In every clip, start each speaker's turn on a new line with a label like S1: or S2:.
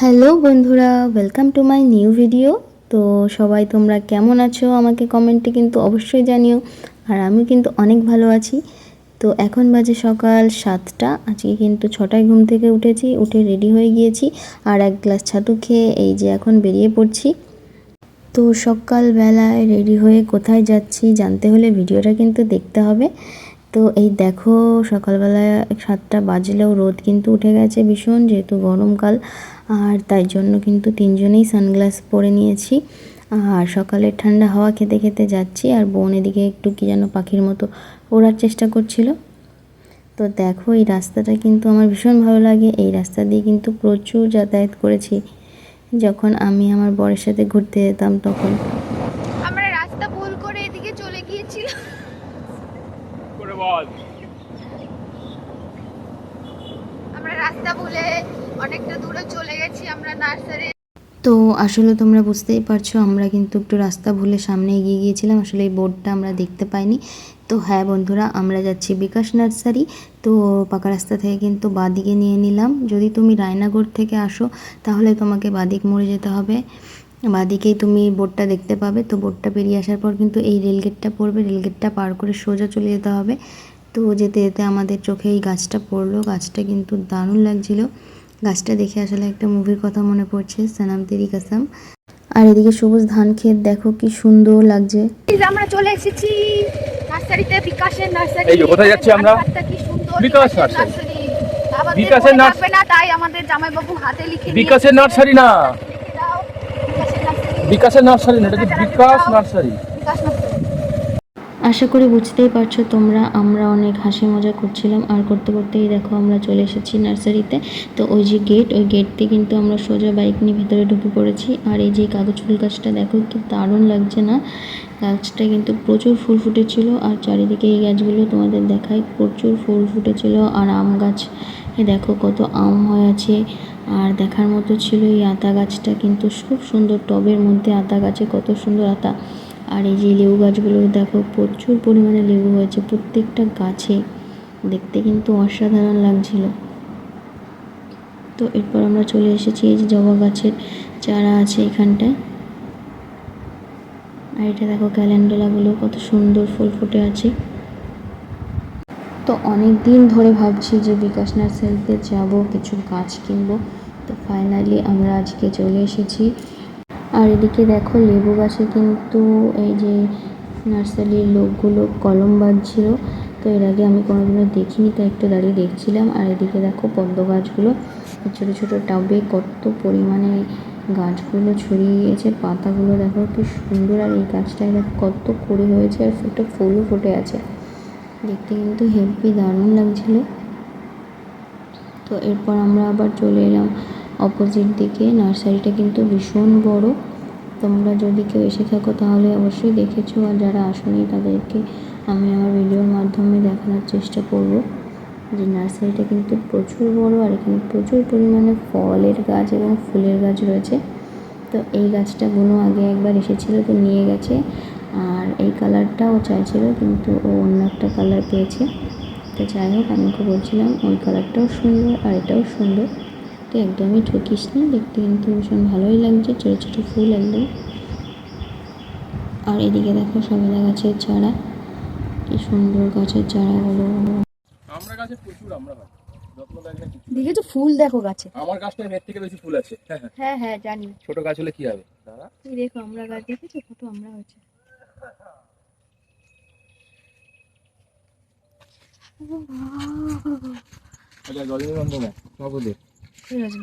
S1: Hello বন্ধুরা welcome to my new video তো সবাই তোমরা কেমন আছো? আমাকে কমেন্টে কিন্তু অবশ্যই জানিও। আর আমি কিন্তু অনেক ভালো আছি। তো এখন বাজে সকাল সাতটা। আজকে কিন্তু ছটায় ঘুম থেকে উঠেছি, উঠে রেডি হয়ে গিয়েছি। আর এক গ্লাস ছাতু খেয়ে এই যে এখন বেরিয়ে পড়ছি। তো সকালবেলায় রেডি হয়ে কোথায় যাচ্ছি জানতে হলে ভিডিওটা কিন্তু দেখতে হবে। তো এই দেখো সকালবেলায় সাতটা বাজলেও রোদ কিন্তু উঠে গেছে ভীষণ, যেহেতু গরমকাল। আর তাই জন্য কিন্তু তিনজনেই সানগ্লাস পরে নিয়েছি। আর সকালের ঠান্ডা হাওয়া খেতে খেতে যাচ্ছি আর বোন এদিকে একটু কি যেন পাখির মতো ওড়ার চেষ্টা করছিল। তো দেখো এই রাস্তাটা কিন্তু আমার ভীষণ ভালো লাগে। এই রাস্তা দিয়ে কিন্তু প্রচুর যাতায়াত করেছি। যখন আমি আমার বরের সাথে ঘুরতে যেতাম তখন।
S2: আমরা রাস্তা ভুল করে এদিকে চলে গিয়েছিলাম। আমরা রাস্তা ভুলে অনেকটা দূরে চলে গেছি আমরা নার্সারি।
S1: তো আসলে তোমরা বুঝতেই পারছ, আমরা কিন্তু একটু রাস্তা ভুলে সামনে এগিয়ে গিয়েছিলাম। আসলে এই বোর্ডটা আমরা দেখতে পাইনি। তো হ্যাঁ বন্ধুরা, আমরা যাচ্ছি বিকাশ নার্সারি। তো পাকা রাস্তা থেকে কিন্তু বাদিকে নিয়ে নিলাম। যদি তুমি রায়নাগর থেকে আসো, তাহলে তোমাকে বাদিক মোড়ে যেতে হবে। বাদিকেই তুমি বোর্ডটা দেখতে পাবে। তো বোর্ডটা পেরিয়ে আসার পর কিন্তু এই রেলগেটটা পড়বে। রেলগেটটা পার করে সোজা চলে যেতে হবে। তো যেতে যেতে আমাদের চোখে এই গাছটা পড়ল। গাছটা কিন্তু দারুণ লাগছিল। গাছটা দেখে আসলে একটা মুভির কথা মনে পড়ছে সানাম তেরি কাসাম। আর এদিকে সবুজ ধান ক্ষেত দেখো কি সুন্দর লাগছে।
S2: আমরা চলে এসেছি নার্সারিতে বিকাশের নার্সারি।
S3: এই কোথায় যাচ্ছি আমরা?
S2: কি সুন্দর,
S3: বিকাশ নার্সারি। বিকাশের নার্স-
S2: থাকবে না তাই আমাদের জামাইবাবু হাতে লিখে
S3: বিকাশের নার্সারি না।
S2: বিকাশের নার্সারি।
S3: বিকাশের নার্সারি না এটা কি বিকাশ নার্সারি?
S2: বিকাশ নার্সারি।
S1: আশা করি বুঝতেই পারছ তোমরা, আমরা অনেক হাসি মজা করছিলাম। আর করতে করতেই দেখো আমরা চলে এসেছি নার্সারিতে। তো ওই যে গেট ওই গেট দিয়ে কিন্তু আমরা সোজা বাইক নিয়ে ভেতরে ঢুকে পড়েছি। আর এই যে কাগজ ফুল গাছটা দেখো, কি দারুণ লাগছে না? গাছটা কিন্তু প্রচুর ফুল ফুটেছিল। আর চারিদিকে এই গাছগুলো তোমাদের দেখায় প্রচুর ফুল ফুটেছিল। আর আম গাছ দেখো কত আম হয়ে আছে। আর দেখার মতো ছিল এই আতা গাছটা, কিন্তু খুব সুন্দর টবের মধ্যে আতা গাছে কত সুন্দর আতা। আর এই যে লেবু গাছগুলো, দেখো প্রচুর পরিমাণে লেবু হয়েছে প্রত্যেকটা গাছে। দেখতে কিন্তু অসাধারণ লাগছিল। তো এরপর আমরা চলে এসেছি এই যে জবা গাছের চারা আছে এখানটায়। আর এটা দেখো ক্যালেন্ডোলাগুলো কত সুন্দর ফুল ফুটে আছে। তো অনেক দিন ধরে ভাবছি যে বিকাশ নার্সারিতে যাব, কিছু গাছ কিনবো। তো ফাইনালি আমরা আজকে চলে এসেছি আর এদিকে দেখো লেবু গাছে কিন্তু এই যে নার্সারির লোকগুলো কলম বাঁধছিল, তো এর আগে আমি কোনোদিনও দেখিনি, তাই একটু দাঁড়িয়ে দেখছিলাম। আর এদিকে দেখো পদ্ম গাছগুলো, ছোটো ছোটো টাবে কত পরিমাণে গাছগুলো ছড়িয়ে গিয়েছে পাতাগুলো দেখো কি সুন্দর, আর এই গাছটায় দেখো কত করে হয়েছে, আর একটা ফুলও ফুটে আছে। দেখতে কিন্তু হেভি দারুণ লাগছিল। তো এরপর আমরা আবার চলে এলাম অপোজিট দিকে, নার্সারিটা কিন্তু ভীষণ বড়। তোমরা যদি কেউ এসে থাকো, তাহলে অবশ্যই দেখেছ আর যারা আসনি, তাদেরকে আমি আমার ভিডিওর মাধ্যমে দেখানোর চেষ্টা করব। যে নার্সারিটা কিন্তু প্রচুর বড় আর এখানে প্রচুর পরিমাণে ফলের গাছ এবং ফুলের গাছ রয়েছে। তো এই গাছটা বুনো আগে একবার এসেছিল, তো নিয়ে গেছে। আর এই কালারটাও চাইছিল, কিন্তু ও অন্য একটা কালার পেয়েছে। তো যাই হোক, আমি ওকে বলছিলাম, ওই কালারটাও সুন্দর আর এটাও সুন্দর। তো একদমই ঠকিস না দেখতে কিন্তু ভীষণ ভালোই লাগছে ছোটো ছোটো ফুল একদম। আর এদিকে দেখো সবেদা গাছের চারা কি সুন্দর গাছের চারাগুলো
S3: আমরা গাছে প্রচুর আমরা যত্ন দেয় না কিছু।
S2: দেখেছ? ফুল দেখো গাছে।
S3: আমার গাছটায় এর থেকে বেশি ফুল আছে। হ্যাঁ হ্যাঁ।
S2: হ্যাঁ হ্যাঁ জানি।
S3: ছোট গাছ হলে কি হবে?
S2: এই দেখো আমরা গাছ দেখেছ? কত আমরা হয়েছে।
S3: আচ্ছা রজনীগন্ধা
S2: ঠিক আছে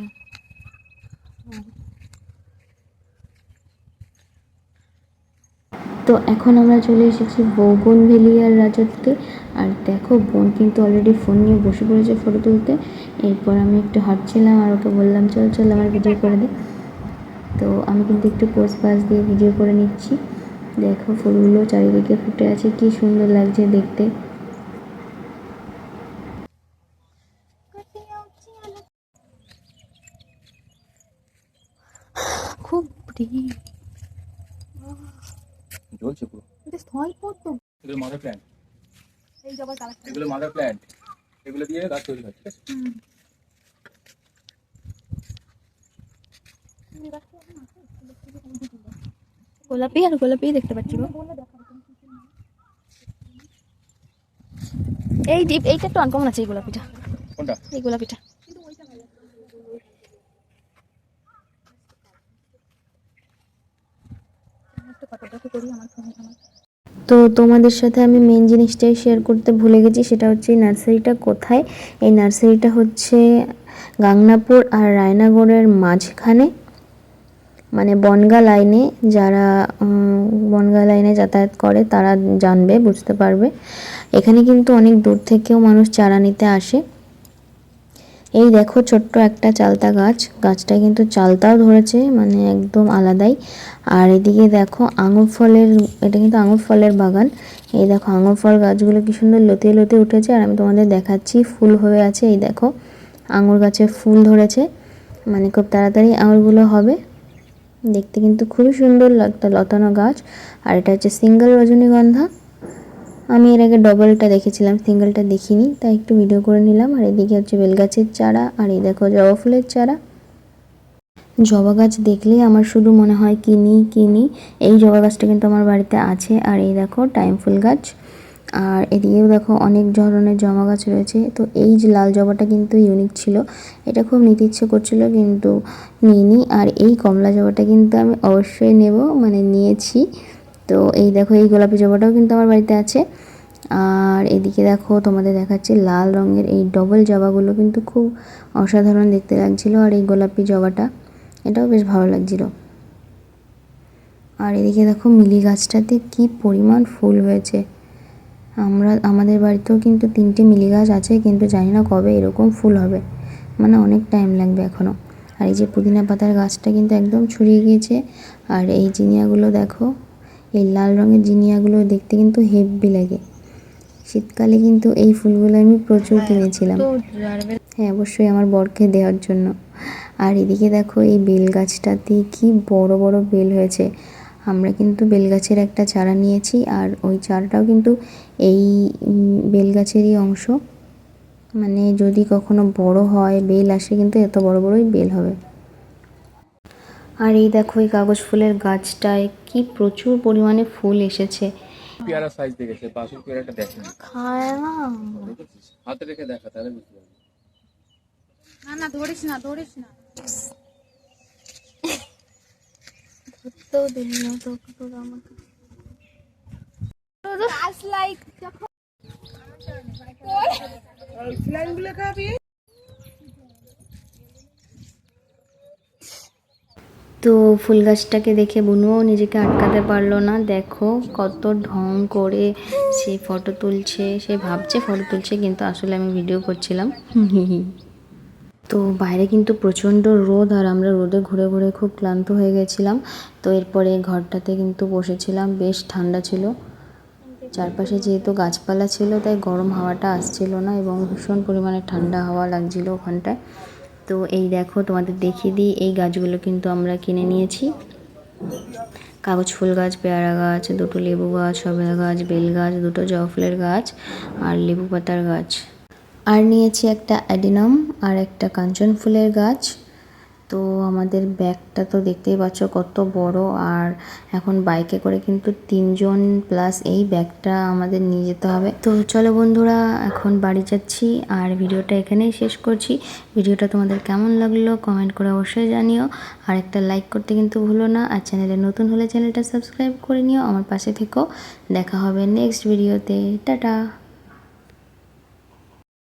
S1: তো এখন আমরা চলে এসেছি বৌগন ভেলিয়ার রাজত্বে। আর দেখো, বোন কিন্তু অলরেডি ফোন নিয়ে বসে পড়েছে ফটো তুলতে। এরপর আমি একটু হাঁটছিলাম আর ওকে বললাম, চল চল, আমার ভিডিও করে দে। তো আমি কিন্তু একটু পোজ পাস দিয়ে ভিডিও করে নিচ্ছি। দেখো ফুলগুলো চারিদিকে ফুটে আছে, কি সুন্দর লাগছে দেখতে
S2: খুব
S3: জ্বলছে পুরো
S2: এটা স্থল পদ্ম
S3: এগুলো মাদার প্ল্যান্ট এগুলো মাদার প্ল্যান্ট এগুলো দিয়ে গাছ তৈরি হয় ঠিক আছে?
S2: গোলাপি আর গোলাপি দেখতে পাচ্ছি গো। এই ডিপ এইটা একটু আনকমন আছে এই গোলাপিটা।
S3: কোনটা?
S2: এই গোলাপিটা।
S1: তো তোমাদের সাথে আমি মেন জিনিসটাই শেয়ার করতে ভুলে গেছি, সেটা হচ্ছে এই নার্সারিটা কোথায়? এই নার্সারিটা হচ্ছে গাংনাপুর আর রায়নাগড়ের মাঝখানে। মানে বনগা লাইনে যারা বনগা লাইনে যাতায়াত করে, তারা জানবে, বুঝতে পারবে। এখানে কিন্তু অনেক দূর থেকেও মানুষ চারা নিতে আসে। এই দেখো ছোট্ট একটা চালতা গাছ। গাছটা কিন্তু চালতাও ধরেছে মানে একদম আলাদাই। আর এদিকে দেখো আঙুর ফলের, এটা কিন্তু আঙুর ফলের বাগান। এই দেখো আঙুর ফল গাছগুলো কি সুন্দর লতিয়ে লতিয়ে উঠেছে। আর আমি তোমাদের দেখাচ্ছি, ফুল হয়ে আছে। এই দেখো আঙুর গাছে ফুল ধরেছে। মানে খুব তাড়াতাড়ি আঙুরগুলো হবে। দেখতে কিন্তু খুবই সুন্দর একটা লতানো গাছ। আর এটা হচ্ছে সিঙ্গেল রজনীগন্ধা। আমি এর আগে ডবলটা দেখেছিলাম সিঙ্গেলটা দেখিনি, তাই একটু ভিডিও করে নিলাম। আর এদিকে হচ্ছে বেলগাছের চারা, আর এই দেখো জবা ফুলের চারা। জবা গাছ দেখলেই আমার শুধু মনে হয় কিনি কিনি। এই জবা গাছটা কিন্তু আমার বাড়িতে আছে, আর এই দেখো টাইম ফুল গাছ। আর এদিকেও দেখো অনেক ধরনের জবা গাছ রয়েছে। তো এই যে লাল জবাটা কিন্তু ইউনিক ছিল। এটা খুব নিতে ইচ্ছে করছিল, কিন্তু নিইনি। আর এই কমলা জবাটা কিন্তু আমি অবশ্যই নেব মানে নিয়েছি। তো এই দেখো, এই গোলাপি জবাটাও কিন্তু আমার বাড়িতে আছে। আর এদিকে দেখো, তোমাদের দেখাচ্ছে লাল রঙের এই ডবল জবাগুলো কিন্তু খুব অসাধারণ দেখতে লাগছিল, আর এই গোলাপি জবাটা, এটাও বেশ ভালো লাগছিল। আর এদিকে দেখো, মিলি গাছটাতে কি পরিমাণ ফুল হয়েছে। আমরা, আমাদের বাড়িতেও কিন্তু তিনটে মিলি গাছ আছে, কিন্তু জানি না কবে এরকম ফুল হবে। মানে অনেক টাইম লাগবে এখনও আর এই যে পুদিনা পাতার গাছটা কিন্তু একদম ছড়িয়ে গিয়েছে। আর এই জিনিয়াগুলো দেখো এই লাল রঙের জিনিয়াগুলো দেখতে কিন্তু হেভি লাগে। শীতকালে কিন্তু এই ফুলগুলো আমি প্রচুর কিনেছিলাম। হ্যাঁ অবশ্যই আমার বরকে দেওয়ার জন্য। আর এদিকে দেখো এই বেল গাছটাতে কি বড় বড় বেল হয়েছে। আমরা কিন্তু বেল গাছের একটা চারা নিয়েছি আর ওই চারাটাও কিন্তু এই বেল গাছেরই অংশ। মানে যদি কখনো বড় হয়, বেল আসে কিন্তু এত বড় বড়ই বেল হবে। আর এই দেখো এই কাগজ ফুলের গাছটায় কি প্রচুর পরিমাণে ফুল এসেছে।
S3: পেয়ারা সাইজ দেখেছে বাসুর পেয়ারাটা দেখেনি।
S2: খায় না
S3: হাতে রেখে দেখা তাহলে বুঝতে পারবি।
S2: না না ধরিস না ধরিস না। ধরতেও দিলি না তো তোর আমাকে। লাইক যখন
S1: তো ফুল গাছটাকে দেখে বুনুও নিজেকে আটকাতে পারল না। দেখো কত ঢং করে সে ফটো তুলছে, সে ভাবছে ফটো তুলছে, কিন্তু আসলে আমি ভিডিও করছিলাম। তো বাইরে কিন্তু প্রচণ্ড রোদ আর আমরা রোদে ঘুরে ঘুরে খুব ক্লান্ত হয়ে গেছিলাম। তো এরপরে ঘরটাতে কিন্তু বসেছিলাম, বেশ ঠান্ডা ছিল। চারপাশে যেহেতু গাছপালা ছিল, তাই গরম হাওয়াটা আসছিল না এবং ভীষণ পরিমাণে ঠান্ডা হাওয়া লাগছিল ওখানটায়। তো এই দেখো, তোমাদের দেখিয়ে দিই। এই গাছগুলো কিন্তু আমরা কিনে নিয়েছি। কাগজ ফুল গাছ, পেয়ারা গাছ, দুটো লেবু গাছ সবেদা গাছ, বেল গাছ, দুটো জফলের ফুলের গাছ আর লেবু পাতার গাছ। আর নিয়েছি একটা অ্যাডিনাম আর একটা কাঞ্চন ফুলের গাছ। তো আমাদের ব্যাগটা তো দেখতেই পাচ্ছ কত বড়। আর এখন বাইকে করে কিন্তু তিনজন প্লাস এই ব্যাগটা আমাদের নিয়ে যেতে হবে। তো চলো বন্ধুরা, এখন বাড়ি যাচ্ছি। আর ভিডিওটা এখানেই শেষ করছি। ভিডিওটা তোমাদের কেমন লাগল কমেন্ট করে অবশ্যই জানিও। আর একটা লাইক করতে কিন্তু ভুলো না। আর চ্যানেলে নতুন হলে চ্যানেলটা সাবস্ক্রাইব করে নিও। আমার পাশে থেকো। দেখা হবে নেক্সট ভিডিওতে টাটা!